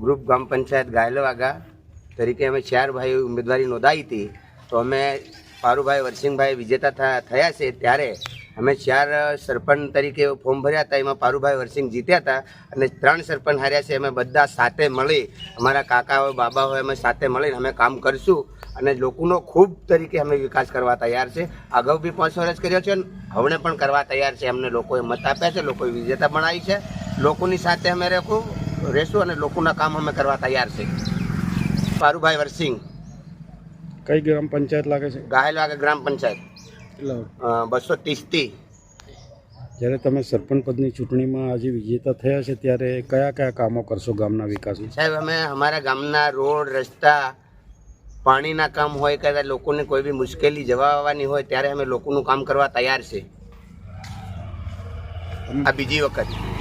Group ગ્રામ પંચાયત ગાયલવાગા તરીકે અમે ચાર ભાઈ ઉમેદવારી નોંધાવી હતી. તો અમે પારુભાઈ વરસિંહભાઈ વિજેતા થયા છે ત્યારે અમે ચાર સરપંચ તરીકે ફોર્મ ભર્યા હતા. એમાં પારુભાઈ વરસિંહ જીત્યા હતા અને ત્રણ સરપંચ હાર્યા છે. અમે બધા સાથે મળી, અમારા કાકા હોય બાબા હોય અમે સાથે મળીને અમે કામ કરશું અને લોકોનો ખૂબ તરીકે અમે વિકાસ કરવા તૈયાર છે. અગાઉ બી પાંચ વર્ષ કર્યો છે અને હવે પણ કરવા તૈયાર છે. અમને લોકોએ મત આપ્યા છે, લોકોએ વિજેતા બનાવી છે. લોકોની સાથે અમે રહેશું રહેશું અને લોકોના કામ અમે કરવા તૈયાર છે. પારુભાઈ વરસિંહ. કઈ ગ્રામ પંચાયત લાગે છે? ગાયલવાગા ગ્રામ પંચાયત. બસો ત્રીસથી. જ્યારે તમે સરપંચ પદની ચૂંટણીમાં આજે વિજેતા થયા છે ત્યારે કયા કયા કામો કરશો ગામના વિકાસ સાહેબ અમે અમારા ગામના રોડ રસ્તા પાણીના કામ હોય કે લોકોને કોઈ બી મુશ્કેલી જવા આવવાની હોય ત્યારે અમે લોકોનું કામ કરવા તૈયાર છે. આ બીજી વખત.